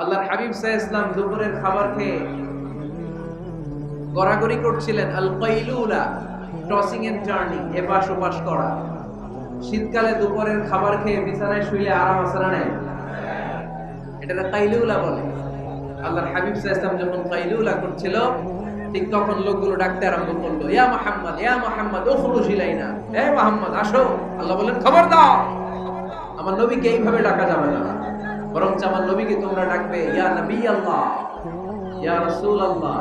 আল্লাহর হাবিব সাহ ইসলাম দুপুরের খাবার খেয়ে গড়াগড়ি করছিলেন আল কৈলুলা টসিং এন্ড টার্নিং এপাশ ওপাশ করা। শীতকালে দুপুরের খাবার খেয়ে বিছানায় শুইলে আরাম আসারা নেই? এটা কাইলুলা বলে। আল্লাহর হাবিব সাহ ইসলাম যখন কাইলুলা করছিল, ঠিক তখন লোকগুলো ডাকতে আরম্ভ করল, ইয়া মোহাম্মদ ইয়া মোহাম্মদ ও খুলু না হে মোহাম্মদ, আসো। আল্লাহ বললেন খবর দাও আমার নবীকে এইভাবে ডাকা যাবে না। বরং আমার নবীকে তোমরা ডাকবে, ইয়া নবী আল্লাহ ইয়া রাসূল আল্লাহ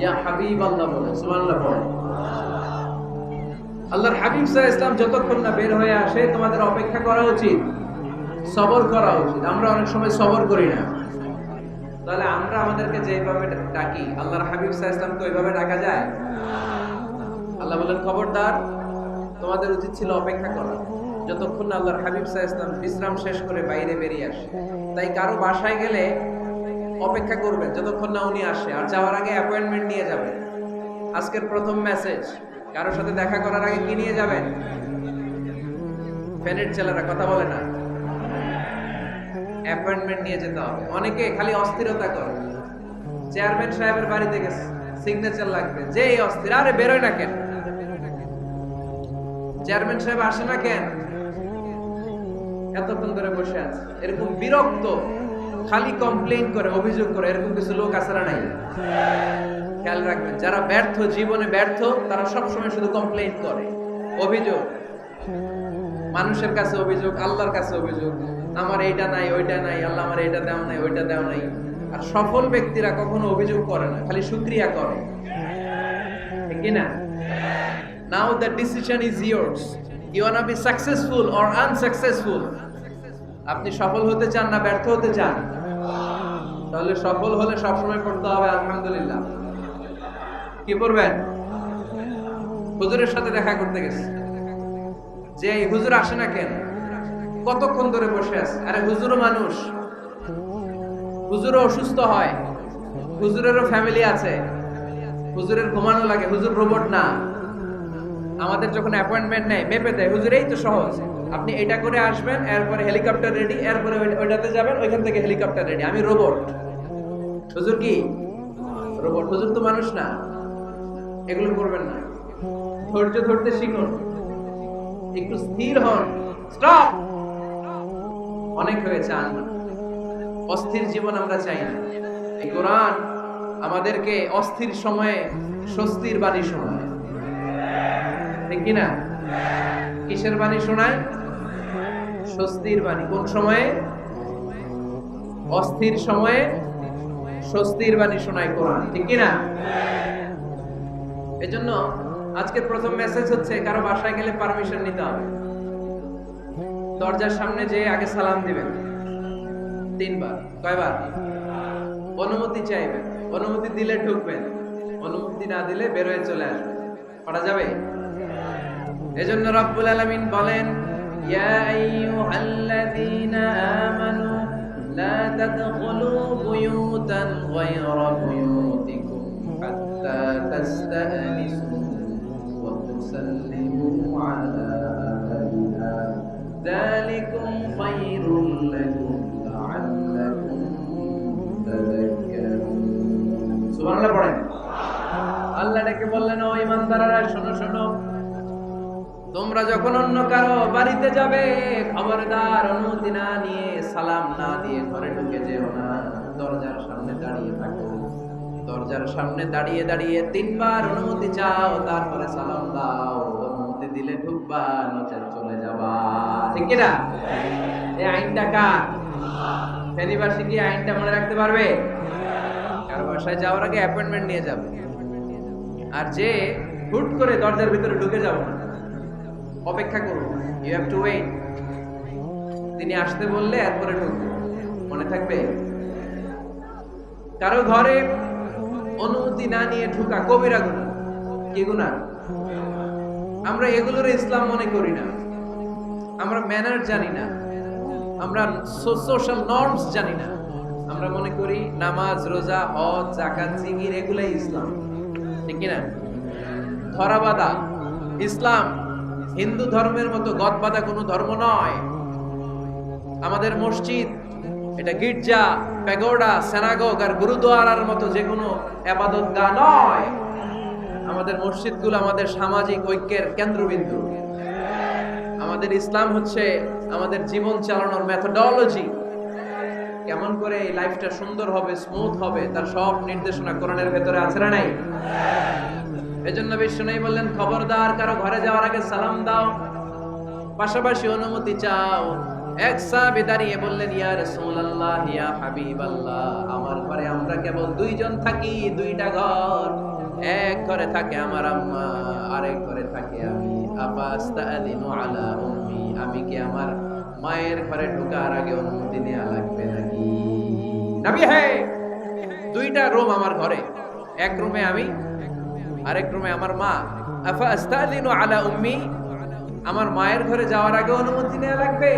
ইয়া হাবিব আল্লাহ বলে, সুবহানাল্লাহ বলে। আল্লাহর হাবিব সাল্লাল্লাহু ইসলাম যতক্ষণ না বের হয়ে আসে, তোমাদের অপেক্ষা করা উচিত, সবর করা উচিত। আমরা অনেক সময় সবর করি না। তাহলে আমরা আমাদেরকে যেভাবে ডাকি, আল্লাহর হাবিব সাল্লাল্লাহু ইসলামকে ওইভাবে ডাকা যায়? আল্লাহ বলেন খবরদার, তোমাদের উচিত ছিল অপেক্ষা করা। যতক্ষণ আল্লাহর হাবিব সাহ বিশ্রাম শেষ করে বাইরে বেরিয়ে আসে। তাই কারও বাসায় গেলে অপেক্ষা করবেন, যতক্ষণ না উনি আসে। আর যাওয়ার আগে অ্যাপয়েন্টমেন্ট নিয়ে যাবেন। আজকের প্রথম মেসেজ কারোর সাথে দেখা করার আগে কি নিয়ে যাবেন? ফ্যানের ছেলেরা কথা বলে না। অ্যাপয়েন্টমেন্ট নিয়ে যেতে হবে। অনেকে খালি অস্থিরতা করে। চেয়ারম্যান সাহেবের বাড়িতে গেছে। সিগনেচার লাগবে। যে অস্থির, আরে বেরোয় না কেন? চেয়ারম্যান সাহেব আসে না কেন? এতক্ষণ ধরে বসে আছে। এরকম বিরক্ত, খালি কমপ্লেইন করে, অভিযোগ করে, এরকম কিছু লোক আছে না নাই? খেয়াল রাখবেন, যারা ব্যর্থ, জীবনে ব্যর্থ, তারা সবসময় শুধু কমপ্লেইন করে। অভিযোগ। মানুষের কাছে অভিযোগ, আল্লাহর কাছে অভিযোগ। আমার এইটা নাই, ওইটা নাই, আল্লাহ আমার এইটা দেও নাই, ওইটা দেও নাই। আর সফল ব্যক্তিরা কখনো অভিযোগ করে না, খালি সুক্রিয়া করে। না? Now the decision is yours. You wanna be successful or unsuccessful? আপনি সফল হতে চান না ব্যর্থ হতে চান? তাহলে সফল হলে সবসময় পড়তে হবে, আলহামদুলিল্লাহ। কি পড়বেন? হুজুরের সাথে দেখা করতে গেছে। যে হুজুর আসে না কেন? কতক্ষণ ধরে বসে আছে? আরে হুজুরও মানুষ। হুজুরও অসুস্থ হয়। হুজুরেরও ফ্যামিলি আছে। হুজুরের ঘুমানো লাগে। হুজুর রোবট না। আমাদের যখন অ্যাপয়েন্টমেন্ট নেয়, মেপে দেয়। হুজুরেই তো সহজ। আপনি এটা করে আসবেন, এরপরে হেলিকপ্টার রেডি এরপরে ওই- ওইটাতে যাবেন, ওইখান থেকে হেলিকপ্টার রেডি আমি রোবট হুজুর কি? রোবট হুজুর তো মানুষ না। এগুলো করবেন না। ধৈর্য ধরতে শিখুন। একটু স্থির হন। স্টপ অনেক হয়েছে আর না অস্থির জীবন আমরা চাই না। এই কোরআন আমাদেরকে অস্থির সময়ে, স্বস্তির বাণী শোনায়। ঠিক কিনা? কিসের বাণী শোনায়? স্বস্তির বাণী। কোন সময়ে? অস্থির সময়ে স্বস্তির বাণী শোনায় কোরআন। ঠিক কিনা এজন্য আজকের প্রথম মেসেজ হচ্ছে, কারও বাসায় গেলে পারমিশন নিতে হবে। দরজার সামনে যে আগে সালাম দিবেন। তিনবার। কয়বার? অনুমতি চাইবেন। অনুমতি দিলে ঢুকবেন। অনুমতি না দিলে বেরোয় চলে আসবেন। করা যাবে? এজন্য রব্বুল আলামিন বলেন, ইয়া আইয়ুহাল্লাযীনা আমানু, লা তাদখুলু বুয়ুতান গায়রা বুয়ুতিকুম হাত্তা তাস্তানিসু ওয়া তুসাল্লিমু আল্লাহ ডেকে বললেন, ও ইমানদাররা শোনো শোনো তোমরা যখন অন্য কারও বাড়িতে যাবে, খবরদার অনুমতি না নিয়ে সালাম না দিয়ে ঘরে ঢুকে যেও না। দরজার সামনে দাঁড়িয়ে থাকো। দরজার সামনে দাঁড়িয়ে দাঁড়িয়ে তিনবার অনুমতি চাও, তারপরে সালাম দাও। অনুমতি দিলে ঢুকবা, নচেত চলে যাবা। ঠিক কি না? এই আইনটা কার? ফেরিবাসী কি আইনটা মনে রাখতে পারবে? কারও বাসায় যাওয়ার আগে অ্যাপয়েন্টমেন্ট নিয়ে যাবে। আর যে হুট করে দরজার ভিতরে ঢুকে যাব না। অপেক্ষা করুন ইউ হ্যাভ টু ওয়েট তিনি আসতে বললে এরপরে ঢুকবে। মনে থাকবে, কারও ঘরে অনুমতি না নিয়ে ঢুকা কবিরা গুণা কি গুণা? আমরা এগুলোর ইসলাম মনে করি না। আমরা ম্যানার জানি না। আমরা সোশ্যাল নর্মস জানি না। আমরা মনে করি নামাজ, রোজা, হজ জাকাত জিকির, এগুলাই ইসলাম। ঠিক না ধরাবাদা ইসলাম হিন্দু ধর্মের মতো গদবাদা কোনো ধর্ম নয়। আমাদের মসজিদ, এটা গির্জা, প্যাগোডা, সেনাগোগ আর গুরুদুয়ারার মতো যে কোনো আবাদত গা নয়। আমাদের মসজিদগুলো আমাদের সামাজিক ঐক্যের কেন্দ্রবিন্দু। আমাদের ইসলাম হচ্ছে আমাদের জীবন চালানোর মেথোডোলজি কেমন করে এই লাইফটা সুন্দর হবে স্মুথ হবে, তার সব নির্দেশনা কোরআনের ভেতরে আছে না নাই? এজন্য বিশ্ব নেই বললেন, খবরদার, কারও ঘরে যাওয়ার আগে সালাম দাও। পাশাপাশি অনুমতি চাও। আমার ঘরে আমরা কেবল দুইজন থাকি, দুইটা ঘর। এক ঘরে থাকে আমার আম্মা ঘরে থাকে আমি। আমি কি আমার মায়ের ঘরে ঢোকার আগে অনুমতি নেওয়া লাগবে নাকি? দুইটা রুম আমার ঘরে। এক রুমে আমি আরেক আমার মা। আমার মায়ের ঘরে যাওয়ার আগে অনুমতি নেওয়া লাগবে।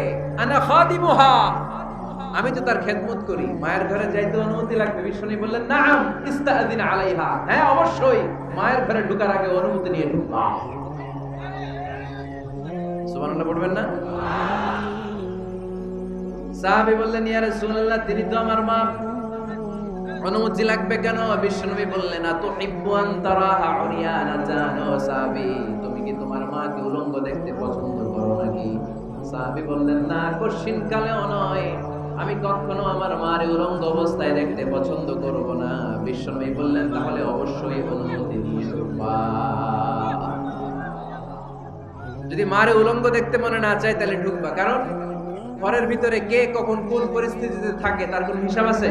আমি তো তার খেদমত করি। মায়ের ঘরে যাইতে অনুমতি লাগবে। বিশ্বনী বললেন, নাম ইস্তাদিন আলাইহা। হ্যাঁ অবশ্যই। মায়ের ঘরে ঢুকার আগে অনুমতি নিয়ে ঢুকবা। না? বললেন, ইয়া রাসূলুল্লাহ, তিনি তো আমার মা। অনুমতি লাগবে কেন? বিশ্বনবী বললেন তো তুমি কি তোমার মাকে উলঙ্গ দেখতে পছন্দ করো নাকি? সাহাবী বললেন, না কশিন কালেও নয়। আমি কখনো আমার মার উলঙ্গ অবস্থায় দেখতে পছন্দ করব না। বিশ্বনবী বললেন, তাহলে অবশ্যই অনুমতি নিয়ে যদি মারে উলঙ্গ দেখতে মনে না চায়, তাহলে ঢুকবা। কারণ ঘরের ভিতরে কে কখন কোন পরিস্থিতিতে থাকে, তার কোনো হিসাব আছে?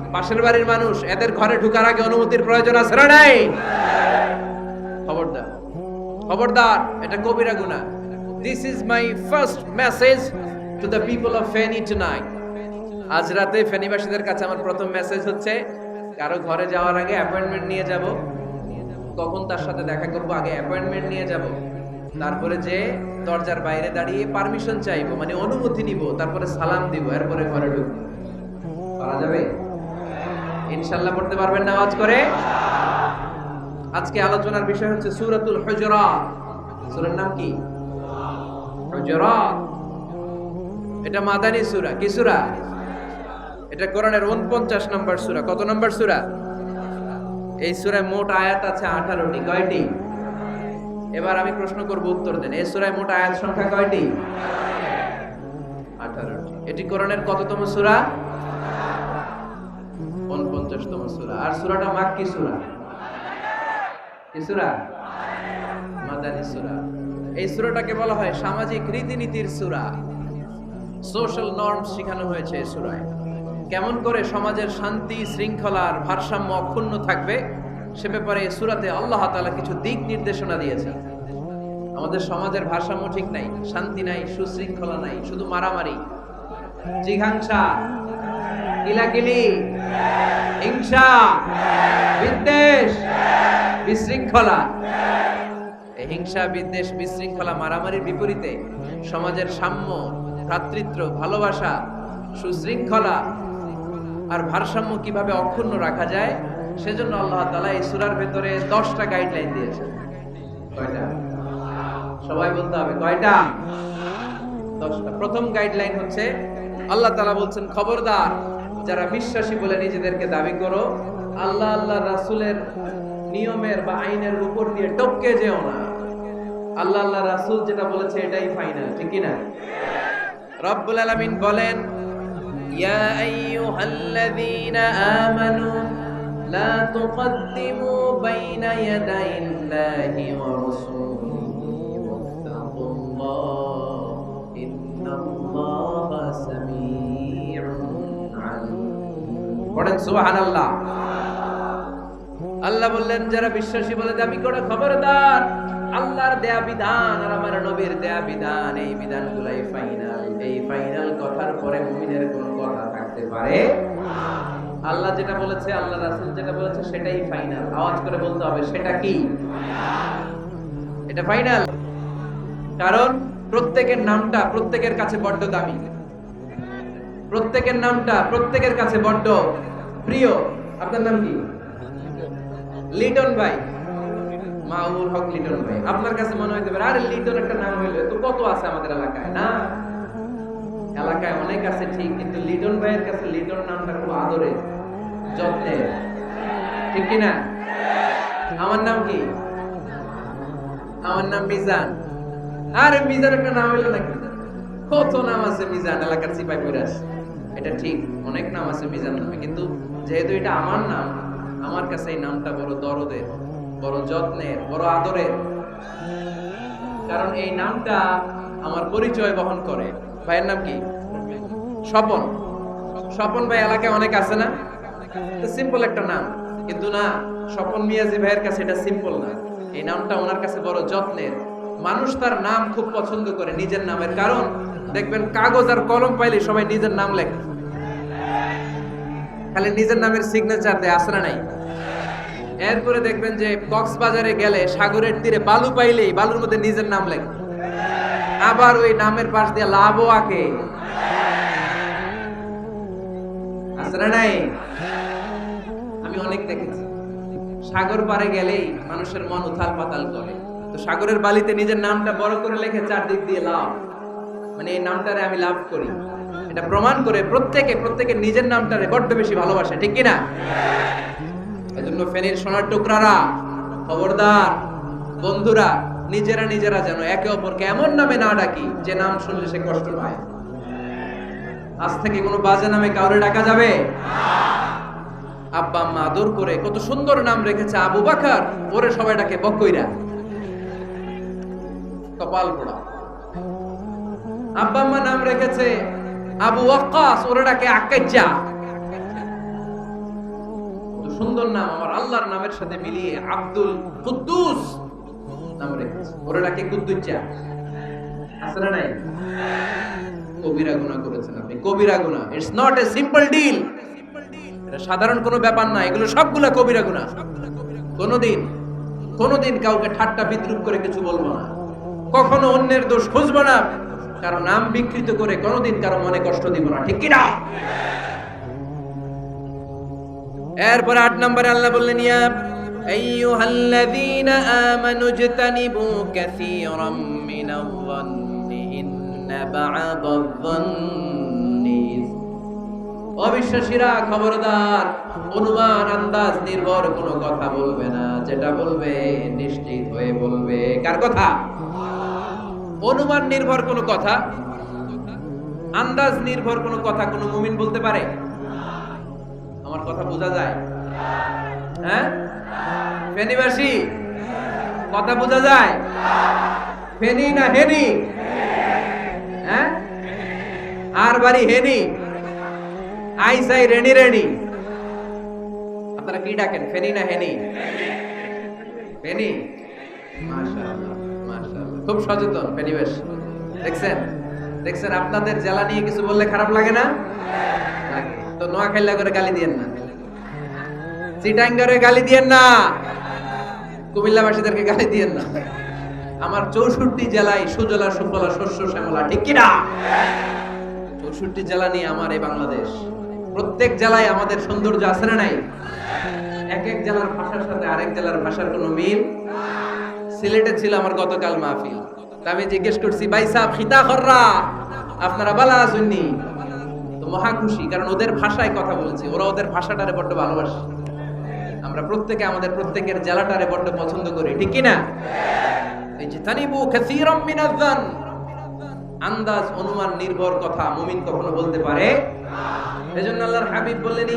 পাশের বাড়ির মানুষ, এদের ঘরে ঢোকার আগে অনুমতির প্রয়োজন আছে না নাই? খবরদার খবরদার, এটা কবিরা গুনাহ। This is my first message to the people of Feni tonight আজ রাতে ফেনীবাসীদের কাছে আমার প্রথম মেসেজ হচ্ছে, কারও ঘরে যাওয়ার আগে অ্যাপয়েন্টমেন্ট নিয়ে যাব। কখন তার সাথে দেখা করব, আগে অ্যাপয়েন্টমেন্ট নিয়ে যাব। তারপরে যে দরজার বাইরে দাঁড়িয়ে পারমিশন চাইব মানে অনুমতি নিব, তারপরে সালাম দিব, এরপরে ঘরে ঢুকবো। করা যাবে? ইনশাল্লাহ পড়তে পারবেন না আওয়াজ করে। আজকে আলোচনার বিষয় হচ্ছে সূরাতুল হুজুরাত। সূরার নাম কি? হুজুরাত। এটা মাদানী সূরা। কি সূরা? এটা কোরআনের 49 নম্বর সূরা। কত নম্বর সূরা? এই সূরায় মোট আয়াত আছে 18টি কয়টি? এবার আমি প্রশ্ন করব উত্তর দেন। এই সূরায় মোট আয়াত সংখ্যা কয়টি? 18টি এটি কোরআনের কততম সূরা? 49তম সূরা। আর সূরাটা মাক্কি সূরা? কি সূরা? মাদানী সূরা। এই সুরাটাকে বলা হয় সামাজিক রীতিনীতির সূরা। সোশ্যাল নর্ম শেখানো হয়েছে এই সূরায়। কেমন করে সমাজের শান্তি, শৃঙ্খলার ভারসাম্য অক্ষুণ্ণ থাকবে, সে ব্যাপারে এই সূরাতে আল্লাহ তাআলা কিছু দিক নির্দেশনা দিয়েছেন। আমাদের সমাজের ভারসাম্য ঠিক নাই, শান্তি নাই, সুশৃঙ্খলা নাই, শুধু মারামারি, জিঘাংসা কিলাকিলি হিংসা বিদ্বেষ, বিশৃঙ্খলা। হিংসা, বিদ্বেষ, বিশৃঙ্খলা মারামারির বিপরীতে সমাজের সাম্য, ভ্রাতৃত্ব, ভালোবাসা, সুশৃঙ্খলা আর ভারসাম্য কীভাবে অক্ষুণ্ণ রাখা যায়, সেজন্য আল্লাহ তালা এই সূরার ভেতরে 10টা গাইডলাইন দিয়েছেন। কয়টা? সবাই বলতে হবে, কয়টা? 10টা প্রথম গাইডলাইন হচ্ছে, আল্লাহ তাআলা বলছেন, খবরদার যারা বিশ্বাসী বলে নিজেদেরকে দাবি করো, আল্লাহ আল্লাহ রাসূলের নিয়মের বা আইনের উপর দিয়ে টপকে যেও না। আল্লাহ আল্লাহ রাসূল যেটা বলেছে এটাই ফাইনাল, ঠিক না রব্বুল আলামিন বলেন, ইয়া আইয়ুহাল্লাযীনা আমানু লা তুকদ্দিমু বাইনা ইয়াদাইল্লাহি ওয়া রাসূলিহি। পড়েন সুবহানাল্লাহ। আল্লাহ আল্লাহ বললেন, যারা বিশ্বাসী বলে দাবি করে খবরদার, আল্লাহর দেয়া বিধান আর আমার নবীর দেয়া বিধান, এই বিধানগুলাই ফাইনাল এই ফাইনাল কথার পরে মুমিনের কোনো কথা থাকতে পারে? আল্লাহ যেটা বলেছে, আল্লাহ রাসূল যেটা বলেছে, সেটাই ফাইনাল আওয়াজ করে বলতে হবে, সেটা কি? এটা ফাইনাল কারণ প্রত্যেকের নামটা প্রত্যেকের কাছে বড্ড দামি। প্রত্যেকের নামটা প্রত্যেকের কাছে বড্ড প্রিয়। আপনার নাম কি? লিটন ভাই। মাউল হক লিটন ভাই। আপনার কাছে মনে হইতে পারে, আরে লিটন একটা নাম হইল তো কত আছে আমাদের এলাকায়, না? এলাকায় অনেক আছে ঠিক, কিন্তু লিটন ভাইয়ের কাছে লিটন নামটা খুব আদরে যত্নের ঠিক আমার নাম কি? আমার নাম মিজান। আরে মিজান একটা নাম হইল নাকি? কত নাম আছে মিজান, এলাকার সিপাই পইরাস এটা ঠিক, অনেক নাম আছে মিজান নামে, কিন্তু যেহেতু এটা আমার নাম, আমার কাছে এই নামটা বড় দরদের বড় যত্নের বড় আদরের কারণ এই নামটা আমার পরিচয় বহন করে। ভাইয়ের নাম কি? স্বপন। স্বপন ভাই এলাকায় অনেক আছে না? সিম্পল একটা নাম। কিন্তু না, স্বপন মিয়াজি ভাইয়ের কাছে এটা সিম্পল না। এই নামটা ওনার কাছে বড় যত্নের মানুষ তার নাম খুব পছন্দ করে নিজের নামের কারণ। দেখবেন কাগজ আর কলম পাইলে সবাই নিজের নাম লেখে। খালি নিজের নামের সিগনেচার দেয় আসরা নাই। এরপরে দেখবেন যে কক্সবাজারে গেলে সাগরের তীরে বালু পাইলেই বালুর মধ্যে নিজের নাম লেখে। আবার ওই নামের পাশ দিয়ে লাভও আঁকে। আসরা নাই? আমি অনেক দেখেছি। সাগর পারে গেলেই মানুষের মন উথাল পাতাল করে। তো সাগরের বালিতে নিজের নামটা বড় করে লেখে, চারদিক দিয়ে লাভ। মানে এই নামটারে আমি লাভ করি। এটা প্রমাণ করে প্রত্যেকে প্রত্যেকে নিজের নামটারে বড্ড বেশি ভালোবাসে, ঠিক কি না এজন্য ফেনীর সোনার টুকরারা, খবরদার, বন্ধুরা, নিজেরা নিজেরা যেন একে অপরকে এমন নামে না ডাকি, যে নাম শুনলে সে কষ্ট পায়। আজ থেকে কোনো বাজে নামে কাউরে ডাকা যাবে? আব্বা আম্মা আদর করে কত সুন্দর নাম রেখেছে আবু বাকার ওরে সবাই ডাকে বকইরা। কপাল পোড়া। আব্বা আম্মা নাম রেখেছে আবু ওয়াক্কাস ওরে ডাকে আকাজ্জা সুন্দর নাম, আমার আল্লাহর নামের সাথে মিলিয়ে আব্দুল কুদ্দুস নাম। রেখেছে ওরে ডাকে কুদ্দুজ্জা। আছে না নাই? কবিরা গুনাহ করেছেন আপনি, কবিরা গুনাহ। It's not a simple deal এটা সাধারণ কোনো ব্যাপার না, এগুলো সবগুলা কবিরা গুনাহ। কোনোদিন কোনোদিন কাউকে ঠাট্টা বিদ্রুপ করে কিছু বলব না। কখনো অন্যের দোষ খুঁজবো না। কারও নাম বিকৃত করে কোনোদিন কারও মনে কষ্ট দিব না, ঠিক কি না এরপরে আট নম্বরে আল্লাহ বললেন, ইয়া আইয়ুহাল্লাযীনা আমানু ইজতানিবু কাসীরাম মিনায-যন্নি ইন্না বা'দায-যন্নি অবিশ্বাসীরা, খবরদার, অনুমান, আন্দাজ, নির্ভর, কোনো কথা বলবে না। যেটা বলবে, নিশ্চিত হয়ে বলবে। কার কথা? অনুমান নির্ভর কোনো কথা, আন্দাজ নির্ভর কোনো কথা কোনো মুমিন বলতে পারে? আমার কথা বোঝা যায়? হ্যাঁ? ফেনীবাসী কথা বোঝা যায়? ফেনি না হেনি? হ্যাঁ? আর বাড়ি হেনি? আই সাই রেনি রেনি আপনারা কি ডাকেন? ফেনি না হেনি? ফেনি? মাশাআল্লাহ। খুব সচেতন ফেনিবাসী দেখছেন? দেখছেন? আপনাদের জেলা নিয়ে কিছু বললে খারাপ লাগে না? তো নোয়াখাইলা করে গালি দিয়েন না। চিটাঙ্গারে গালি দিয়েন না। কুমিল্লাবাসীদেরকে গালি দিয়েন না। আমার চৌষট্টি জেলায় সুজলা, সুফলা, শস্য, শ্যামলা, ঠিক কিনা? চৌষট্টি জেলা নিয়ে আমার এই বাংলাদেশ। প্রত্যেক জেলায় আমাদের সৌন্দর্য আছে না নাই? এক এক জেলার ভাষার সাথে আরেক জেলার ভাষার কোনো মিল? সিলেটে ছিল আমার গতকাল মাহফিল। আমি জিজ্ঞেস করছি, ভাই সাহেব, খিতা খররা? আপনারা বালা আসুননি তো মহা খুশি, কারণ ওদের ভাষায় কথা বলেছি। ওরা ওদের ভাষাটারে বড্ড ভালোবাসে। আমরা প্রত্যেকে আমাদের প্রত্যেকের জেলাটারে বড্ড পছন্দ করি, ঠিক কি না? এই যে তানিবু কাসীরাম মিনাজ-যান আন্দাজ, অনুমান, নির্ভর কথা মুমিন কখনো বলতে পারে? এজন্য আল্লাহর হাবিব বললেন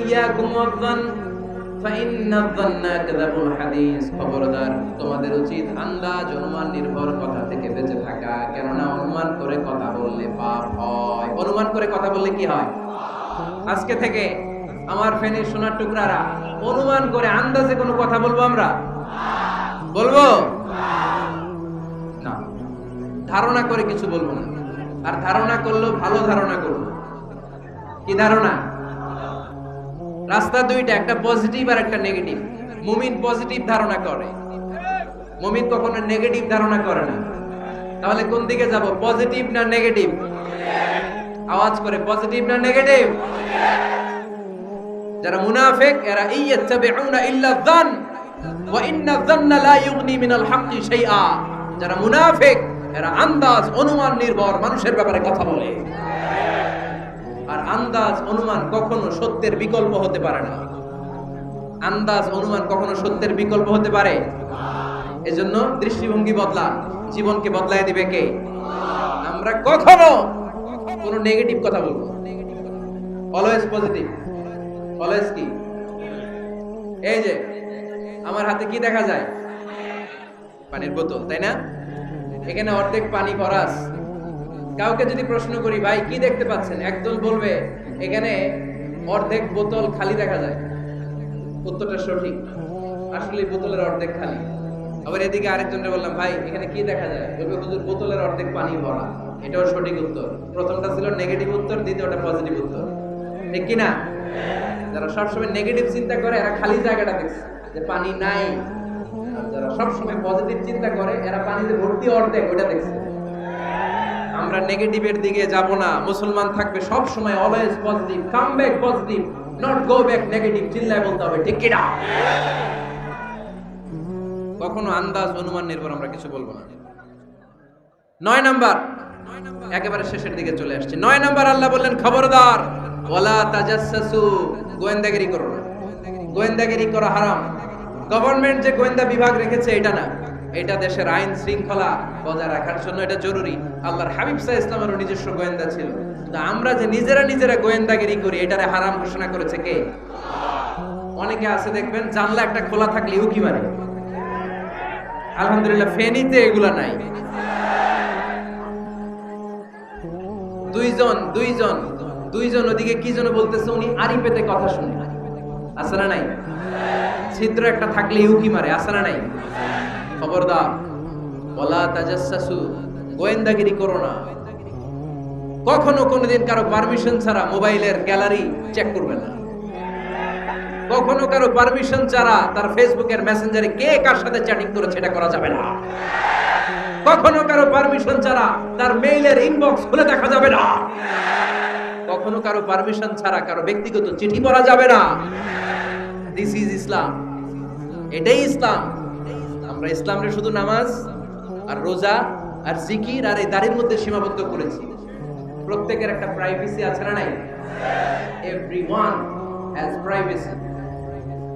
ওয়ায-যান ফাইন্নায-যান্না কাযাবুল হাদিস খবরদার। তোমাদের উচিত আন্দাজ অনুমান নির্ভর কথা থেকে বেঁচে থাকা। কেননা অনুমান করে কথা বললে পাপ হয়। অনুমান করে কথা বললে কি হয়? আজকে থেকে আমার ফেনীর সোনার টুকরারা অনুমান করে আন্দাজে কোনো কথা বলব আমরা? বলব? না। ধারণা করে কিছু বলব না। আর ধারণা করলেও ভালো ধারণা করব। কি ধারণা? রাস্তা দুইটা, একটা পজিটিভ আর একটা নেগেটিভ মুমিন পজিটিভ ধারণা করে। মুমিন কখনো নেগেটিভ ধারণা করে না। তাহলে কোন দিকে যাব? পজিটিভ না নেগেটিভ আওয়াজ করে পজিটিভ না নেগেটিভ যারা মুনাফিক, এরা ইয়াত্তাবিউনা ইল্লা যান, ওয়া ইন্না যান্না লা ইউগনি মিনাল হাক্কি শাইআ। যারা মুনাফিক, এরা আন্দাজ, অনুমান নির্ভর, মানুষের ব্যাপারে কথা বলে। আর আন্দাজ, অনুমান কখনো সত্যের বিকল্প হতে পারে না। আন্দাজ, অনুমান কখনো সত্যের বিকল্প হতে পারে? এজন্য দৃষ্টিভঙ্গি বদলা জীবনকে বদলায় দিবে কে? আমরা কখনো কোনো নেগেটিভ কথা বলব অলওয়েজ পজিটিভ অলওয়েজ কি? এই যে, আমার হাতে কি দেখা যায়? পানির বোতল, তাই না? এখানে অর্ধেক পানি ভরাস কাউকে যদি প্রশ্ন করি, ভাই, কি দেখতে পাচ্ছেন? একদল বলবে, এখানে অর্ধেক বোতল খালি দেখা যায়। উত্তরটা সঠিক। আসলে বোতলের অর্ধেক খালি। আবার এদিকে আরেকজনকে বললাম, ভাই, এখানে কি দেখা যায়? বলবে, হুজুর, বোতলের অর্ধেক পানি ভরা। এটাও সঠিক উত্তর। প্রথমটা ছিল নেগেটিভ উত্তর, দ্বিতীয়টা পজিটিভ উত্তর। ঠিক কিনা যারা সবসময় নেগেটিভ চিন্তা করে, এরা খালি জায়গাটা দেখছে, যে পানি নাই। যারা সবসময় পজিটিভ চিন্তা করে, এরা পানিতে ভর্তি অর্ধেক ওটা দেখছে। আমরা নেগেটিভের দিকে যাব না। মুসলমান থাকবে সব সময় always positive come back positive not go back negative চিল্লায় বলতে হবে, ঠিক কি না? কখনো আন্দাজ, অনুমান, নির্ভর আমরা কিছু বলব না। নয় নাম্বার, একেবারে শেষের দিকে চলে আসছে। নয় নাম্বার, আল্লাহ বললেন, খবরদার, ওয়ালা তাজাসসু গোয়েন্দাগিরি করো না। গোয়েন্দাগিরি করা হারাম। গভর্নমেন্ট যে গোয়েন্দা বিভাগ রেখেছে, এটা না। এটা দেশের আইন শৃঙ্খলা বজায় রাখার জন্য এটা জরুরি। আল্লাহর হাবিব সাহ ইসলামেরও নিজস্ব গোয়েন্দা ছিল। তো আমরা যে নিজেরা নিজেরা গোয়েন্দাগিরি করি, এটারে হারাম ঘোষণা করেছে কে? অনেকে আছে, দেখবেন, জানলা একটা খোলা থাকলে উকি মারে। আলহামদুলিল্লাহ, ফেনীতে এগুলা নাই। দুইজন দুইজন দুইজন ওদিকে কি যেন বলতেছে, উনি আড়ি পেতে কথা শুনে। আছে না নাই? ছিদ্র একটা থাকলে উকি মারে, আছে না নাই? খবরদার। বলা তাজাসসু গোয়েন্দাগিরি করো না। কখনো কোনোদিন কারও পারমিশন ছাড়া মোবাইলের গ্যালারি চেক করবে না। কখনো কারও পারমিশন ছাড়া তার ফেসবুকের মেসেঞ্জারে কে কার সাথে চ্যাটিং করেছে এটা করা যাবে না। কখনো কারও পারমিশন ছাড়া তার মেইলের ইনবক্স খুলে দেখা যাবে না। কখনো কারও পারমিশন ছাড়া কারও ব্যক্তিগত চিঠি পড়া যাবে না। দিস ইজ ইসলাম এটাই ইসলাম আমরা ইসলামের শুধু নামাজ আর রোজা আর জিকির আর এই দাড়ির মধ্যে সীমাবদ্ধ করেছি। প্রত্যেকের একটা প্রাইভেসি আছে না নাই? Everyone has privacy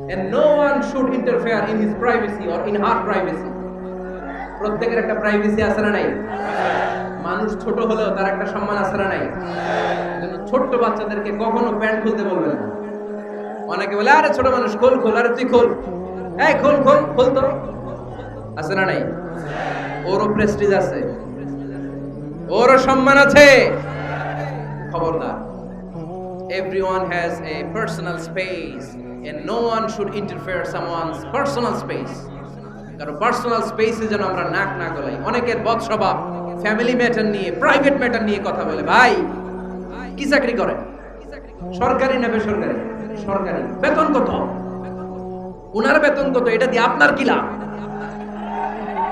and no one should interfere in his privacy or in her privacy. প্রত্যেকের একটা প্রাইভেসি আছে না নাই? মানুষ ছোট হলেও তার একটা সম্মান আছে না নাই? এজন্য ছোট্ট বাচ্চাদেরকে কখনো প্যান্ট খুলতে বলবেন না। অনেকে বলে, আরে ছোট মানুষ, খোল খোল, আরে তুই খোল। এই, খোল খোল খোল তো। আছে না নাই? ওরও প্রেস্টিজ আছে। ওরও সম্মান আছে। খবরদার। Everyone has a personal space and no one should interfere someone's personal space. কারও পার্সোনাল স্পেসে যেন আমরা নাক না গলাই। অনেকের বদ ফ্যামিলি ম্যাটার নিয়ে প্রাইভেট ম্যাটার নিয়ে কথা বলে, ভাই, কি চাকরি করে? সরকারি না বেসরকারি? সরকারি। বেতন কত? উনার বেতন কত? এটা দিয়ে আপনার কি লাভ?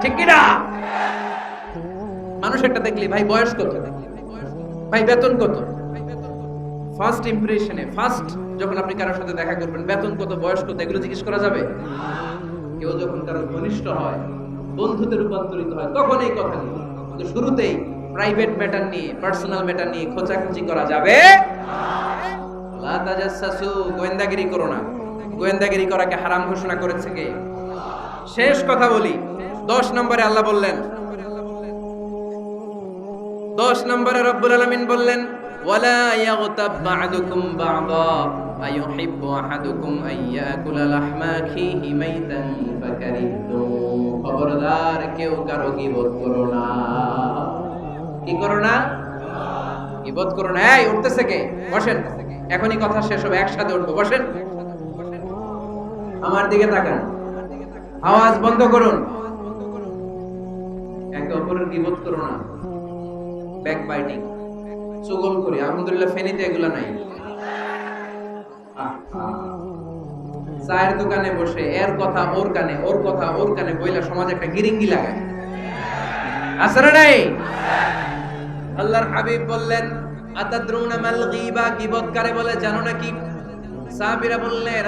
ঠিক কি না? মানুষ একটা দেখলি, ভাই, বয়স কত? ভাই, বেতন কত? ফার্স্ট ইমপ্রেশনে ফার্স্ট যখন আপনি কারোর সাথে দেখা করবেন, বেতন কত, বয়স কত, এগুলো জিজ্ঞেস করা যাবে? কেউ যখন কারও ঘনিষ্ঠ হয়, বন্ধুতে রূপান্তরিত হয়, তখন এই কথা নিয়ে। শুরুতেই প্রাইভেট ম্যাটার নিয়ে পার্সোনাল ম্যাটার নিয়ে খোঁচাখুচি করা যাবে? গোয়েন্দাগিরি করো না। গোয়েন্দাগিরি করাকে হারাম ঘোষণা করেছে কে? শেষ কথা বলি। দশ নম্বরে আল্লাহ বললেন, দশ নম্বরে রব্বুল আলামিন বললেন, ওয়ালা ইয়াগতাব বা'দুকুম বা'দা। গীবত করো না। এই, উঠতেছে কে? বসেন। এখনই কথা শেষ হবে, একসাথে উঠবো। বসেন। আমার দিকে তাকান। আওয়াজ বন্ধ করুন। একে অপরের গীবত করো না। ব্যাক বাইটিং আলহামদুলিল্লাহ, ফেনীতে এগুলো নাই। চায়ের দোকানে বসে, এর কথা ওর কানে, ওর কথা ওর কানে বইলা সমাজ একটা গিরিঙ্গি লাগায় না নাই? আল্লাহর হাবিব বললেন, আতাদ্রুনা মাল কারে বলে, জানো নাকি? সাহাবীরা বললেন